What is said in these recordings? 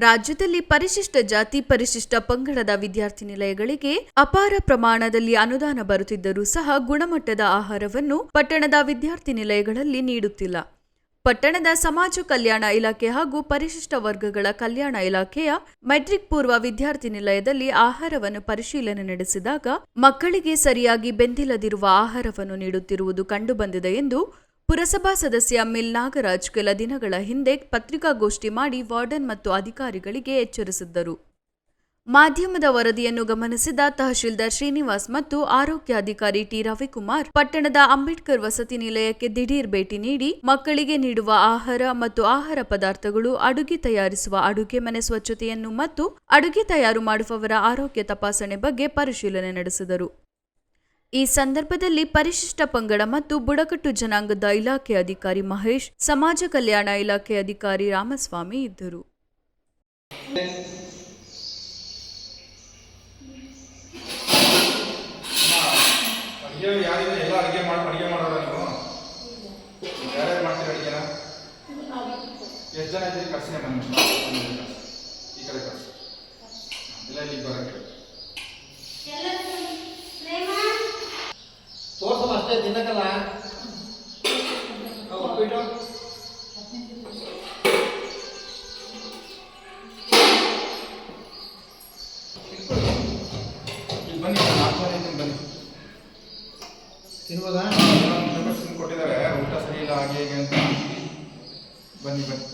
ರಾಜ್ಯದಲ್ಲಿ ಪರಿಶಿಷ್ಟ ಜಾತಿ, ಪರಿಶಿಷ್ಟ ಪಂಗಡದ ವಿದ್ಯಾರ್ಥಿ ನಿಲಯಗಳಿಗೆ ಅಪಾರ ಪ್ರಮಾಣದಲ್ಲಿ ಅನುದಾನ ಬರುತ್ತಿದ್ದರೂ ಸಹ ಗುಣಮಟ್ಟದ ಆಹಾರವನ್ನು ಪಟ್ಟಣದ ವಿದ್ಯಾರ್ಥಿ ನಿಲಯಗಳಲ್ಲಿ ನೀಡುತ್ತಿಲ್ಲ. ಪಟ್ಟಣದ ಸಮಾಜ ಕಲ್ಯಾಣ ಇಲಾಖೆ ಹಾಗೂ ಪರಿಶಿಷ್ಟ ವರ್ಗಗಳ ಕಲ್ಯಾಣ ಇಲಾಖೆಯ ಮೆಟ್ರಿಕ್ ಪೂರ್ವ ವಿದ್ಯಾರ್ಥಿ ನಿಲಯದಲ್ಲಿ ಆಹಾರವನ್ನು ಪರಿಶೀಲನೆ ನಡೆಸಿದಾಗ ಮಕ್ಕಳಿಗೆ ಸರಿಯಾಗಿ ಬೆಂದಿಲ್ಲದಿರುವ ಆಹಾರವನ್ನು ನೀಡುತ್ತಿರುವುದು ಕಂಡುಬಂದಿದೆ ಎಂದು ಪುರಸಭಾ ಸದಸ್ಯ ಮಿಲ್ ನಾಗರಾಜ್ ಕೆಲ ದಿನಗಳ ಹಿಂದೆ ಪತ್ರಿಕಾಗೋಷ್ಠಿ ಮಾಡಿ ವಾರ್ಡನ್ ಮತ್ತು ಅಧಿಕಾರಿಗಳಿಗೆ ಎಚ್ಚರಿಸಿದ್ದರು. ಮಾಧ್ಯಮದ ವರದಿಯನ್ನು ಗಮನಿಸಿದ ತಹಶೀಲ್ದಾರ್ ಶ್ರೀನಿವಾಸ್ ಮತ್ತು ಆರೋಗ್ಯಾಧಿಕಾರಿ ಟಿ. ರವಿಕುಮಾರ್, ಪಟ್ಟಣದ ಅಂಬೇಡ್ಕರ್ ವಸತಿ ನಿಲಯಕ್ಕೆ ದಿಢೀರ್ ಭೇಟಿ ನೀಡಿ ಮಕ್ಕಳಿಗೆ ನೀಡುವ ಆಹಾರ ಮತ್ತು ಆಹಾರ ಪದಾರ್ಥಗಳು, ಅಡುಗೆ ತಯಾರಿಸುವ ಅಡುಗೆ ಮನೆ ಸ್ವಚ್ಛತೆಯನ್ನು ಮತ್ತು ಅಡುಗೆ ತಯಾರು ಮಾಡುವವರ ಆರೋಗ್ಯ ತಪಾಸಣೆ ಬಗ್ಗೆ ಪರಿಶೀಲನೆ ನಡೆಸಿದರು. ಈ ಸಂದರ್ಭದಲ್ಲಿ ಪರಿಶಿಷ್ಟ ಪಂಗಡ ಮತ್ತು ಬುಡಕಟ್ಟು ಜನಾಂಗದ ಇಲಾಖೆ ಅಧಿಕಾರಿ ಮಹೇಶ್, ಸಮಾಜ ಕಲ್ಯಾಣ ಇಲಾಖೆ ಅಧಿಕಾರಿ ರಾಮಸ್ವಾಮಿ ಇದ್ದರು. ಎಷ್ಟು ಜನ ಇದ್ದೀರಿ? ಕರ್ಸಿನ ಈ ಕಡೆ ಕರ್ಸಿ. ಇಲ್ಲ ಇಲ್ಲಿ ಬರೋಕ್ಕೆ. ಅಷ್ಟೇ ತಿನ್ನಕಲ್ಲ ಒಪ್ಪಿಟ್ಟು ಇಲ್ಲಿ ಬನ್ನಿ ನಾಲ್ಕು ಜನ ಇದ್ದೀನಿ ಬನ್ನಿ ತಿನ್ಬೋದಾ ಮೆಂಬರ್ಸ್ ಕೊಟ್ಟಿದ್ದಾರೆ ಊಟ ಸರಿ ಇಲ್ಲ ಹಾಗೆ ಹೇಗೆ ಅಂತ ಬನ್ನಿ ಬನ್ನಿ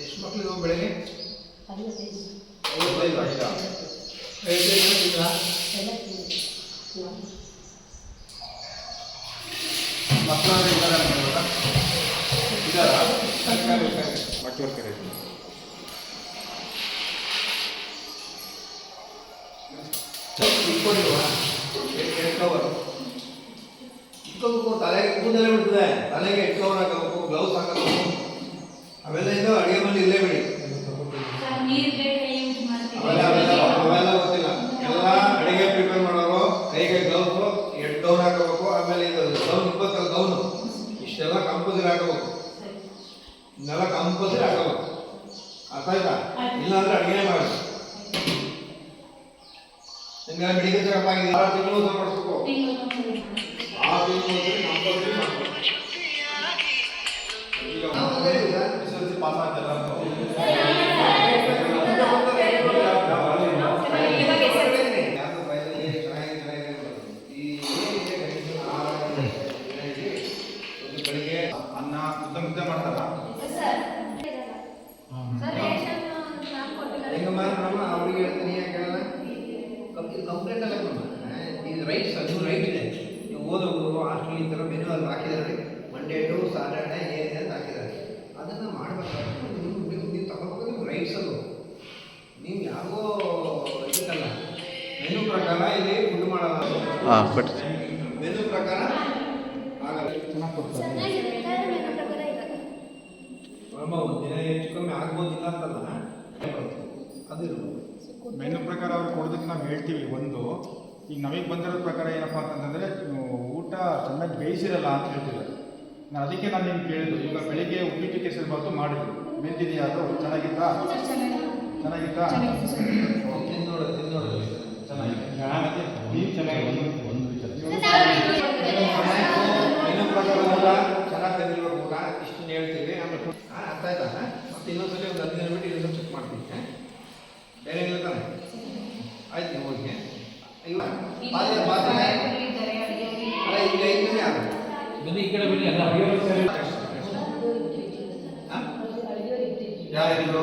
ಎಷ್ಟು ಮಕ್ಳಿಗೆ ಬೆಳಗ್ಗೆ ಐವತ್ತೈದು ಐದಾ ಐದೈದು ತಿಂಗಳ ಮಕ್ಕಳು ಇಟ್ಕೊಂಡಿಲ್ವಾ ಕವರ್ ಇಟ್ಕೋಬೇಕು ತಲೆಗೆ ಕೂದಲೇ ಬಿಡ್ತದೆ ತಲೆಗೆ ಇಟ್ಕೋಬೇಕು ಗ್ಲೌಸ್ ಹಾಕಬೇಕು ಅವೆಲ್ಲ ಇದು ಅಡುಗೆ ಮನೆ ಇಲ್ಲೇ ಬಿಡಿ ಇದನ್ನೆಲ್ಲ ಕಂಪಲ್ಸರಿ ಆಗಲ್ಲ ಅರ್ಥ ಆಯ್ತಾ? ಇಲ್ಲಾಂದ್ರೆ ಅಡುಗೆ ಮಾಡಿ. ನಿಮ್ಗೆ ಮೆಡಿಕಲ್ ಚೆಕಪ್ ಆಗಿದೆ. ಆರು ತಿಂಗಳು ಊಟ ಮಾಡಿಸ್ಬೇಕು. ರೈಟ್ಸ್ ಅದು ರೈಟ್ ಇದೆ. ನೀವು ಓದೋರು ಹಾಸ್ಟೆಲ್ ಈ ಥರ ಮೆನು ಅಲ್ಲಿ ಹಾಕಿದ್ದಾರೆ. ಮಂಡೇ ಟು ಸಾಟರ್ಡೆ ಏನಿದೆ ಅಂತ ಹಾಕಿದ್ದಾರೆ. ಅದನ್ನು ಮಾಡಬೇಕಾದ್ರೆ ನೀವು ನೀವು ನೀವು ತಗೋಬೇಕು ನಿಮ್ಮ ರೈಟ್ಸ್ ಅದು. ನೀವು ಯಾರಿಗೋ ಇದಕ್ಕಲ್ಲ. ಮೆನು ಪ್ರಕಾರ ಇಲ್ಲಿ ಫುಡ್ ಮಾಡೋದು. ಬಟ್ ಮೆನು ಪ್ರಕಾರ ಆಗಲ್ಲ. ಚೆನ್ನಾಗಿ ಕೊಡ್ತಾರೆ. ಒಂದಿನ ಹೆಚ್ಚು ಕಮ್ಮಿ ಆಗ್ಬೋದಿಲ್ಲ ಅಂತಲ್ಲ. ಅದು ಮೆನು ಪ್ರಕಾರ ಅವ್ರು ಕೊಡೋದಕ್ಕೆ ನಾವು ಹೇಳ್ತೀವಿ ಒಂದು ಈಗ ನಮಗೆ ಬಂದಿರೋ ಪ್ರಕಾರ ಏನಪ್ಪ ಅಂತಂದರೆ ಊಟ ಚೆನ್ನಾಗಿ ಬೇಯಿಸಿರಲ್ಲ ಅಂತ ಹೇಳ್ತಿದ್ದಾರೆ. ನಾನು ಅದಕ್ಕೆ ನಾನು ನಿಮ್ಗೆ ಕೇಳಿದ್ದು ಈಗ ಬೆಳಿಗ್ಗೆ ಉಪ್ಪಿಟ್ಟು ಕೇಸರಿ ಬಾತು ಮಾಡಿದ್ರು. ಬೆಂದಿದೆಯಾ ಅದು? ಚೆನ್ನಾಗಿತ್ತಾ? ಚೆನ್ನಾಗಿತ್ತಾ? ಚೆನ್ನಾಗಿದೆ. ನೀವು ಚೆನ್ನಾಗಿ ಒಂದು ಊಟ ಚೆನ್ನಾಗಿ ಊಟ? ಇಷ್ಟನ್ನು ಹೇಳ್ತೀವಿ ಆಮೇಲೆ ಫುಡ್ ಅರ್ಥ ಆಯ್ತಾ ಮತ್ತೆ ಇನ್ನೊಂದ್ಸಲಿ ಒಂದು ಹದಿನೈದು ದಿನ ಬಿಟ್ಟು ಇನ್ನೊಂದು ಚೆಕ್ ಮಾಡ್ತೀನಿ ಆ? ಬೇರೆ ಇಲ್ಲ ತಾನೆ ಆಯ್ತು ನೀವು ಹೋಗಿ ಇವ ಪಾತ್ರೆ ಪಾತ್ರೆ ಬನ್ನಿ ಈ ಕಡೆ ಬನ್ನಿ ಎಲ್ಲ. ಯಾರಿದ್ರು?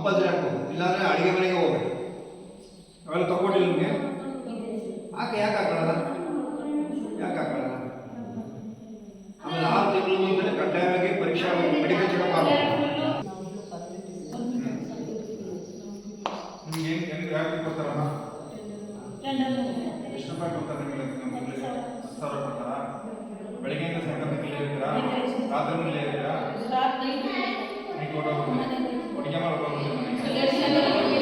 ಕಂಪಲ್ಸರಿ ಹಾಕ್ಬೇಕು ಇಲ್ಲಾಂದರೆ ಅಡುಗೆ ಮನೆಗೆ ಹೋಗ್ಬೇಕು. ಅವೆಲ್ಲ ತಗೊಂಡಿಲ್ಲ ನಿಮಗೆ ಯಾಕೆ ಯಾಕೆ ಹಾಕೊಳ್ಳಲ್ಲ? ಯಾಕೆ ಹಾಕೊಳ್ಳಲ್ಲ? ಆಮೇಲೆ ಆರು ತಿಂಗಳು ಮುಂದೆ ಕಡ್ಡಾಯವಾಗಿ ಪರೀಕ್ಷಾ ಮೆಡಿಕಲ್ ಚೆಕಪ್ ಆಗಬೇಕು. ನಿಮ್ಗೆ ಹೆಂಗೆ ಯಾಕೆ ಕೊಡ್ತಾರಮ್ಮ? ಎಷ್ಟು ರೂಪಾಯಿ ಕೊಡ್ತಾರೆ ನಿಮಗೆ? ಹತ್ತು ಸಾವಿರ ಕೊಡ್ತಾರಾ? ಬೆಳಗ್ಗೆಯಿಂದ ಸಾಯಂಕಾಲ ಇಲ್ಲೇ ಇರ್ತೀರಾ? ರಾತ್ರಿ ಇಲ್ಲೇ ಇರ್ತೀರಾ? ನೀವು ಕೊಟ್ಟೋಗ್ಬಿಡ್ತೀನಿ 山田君。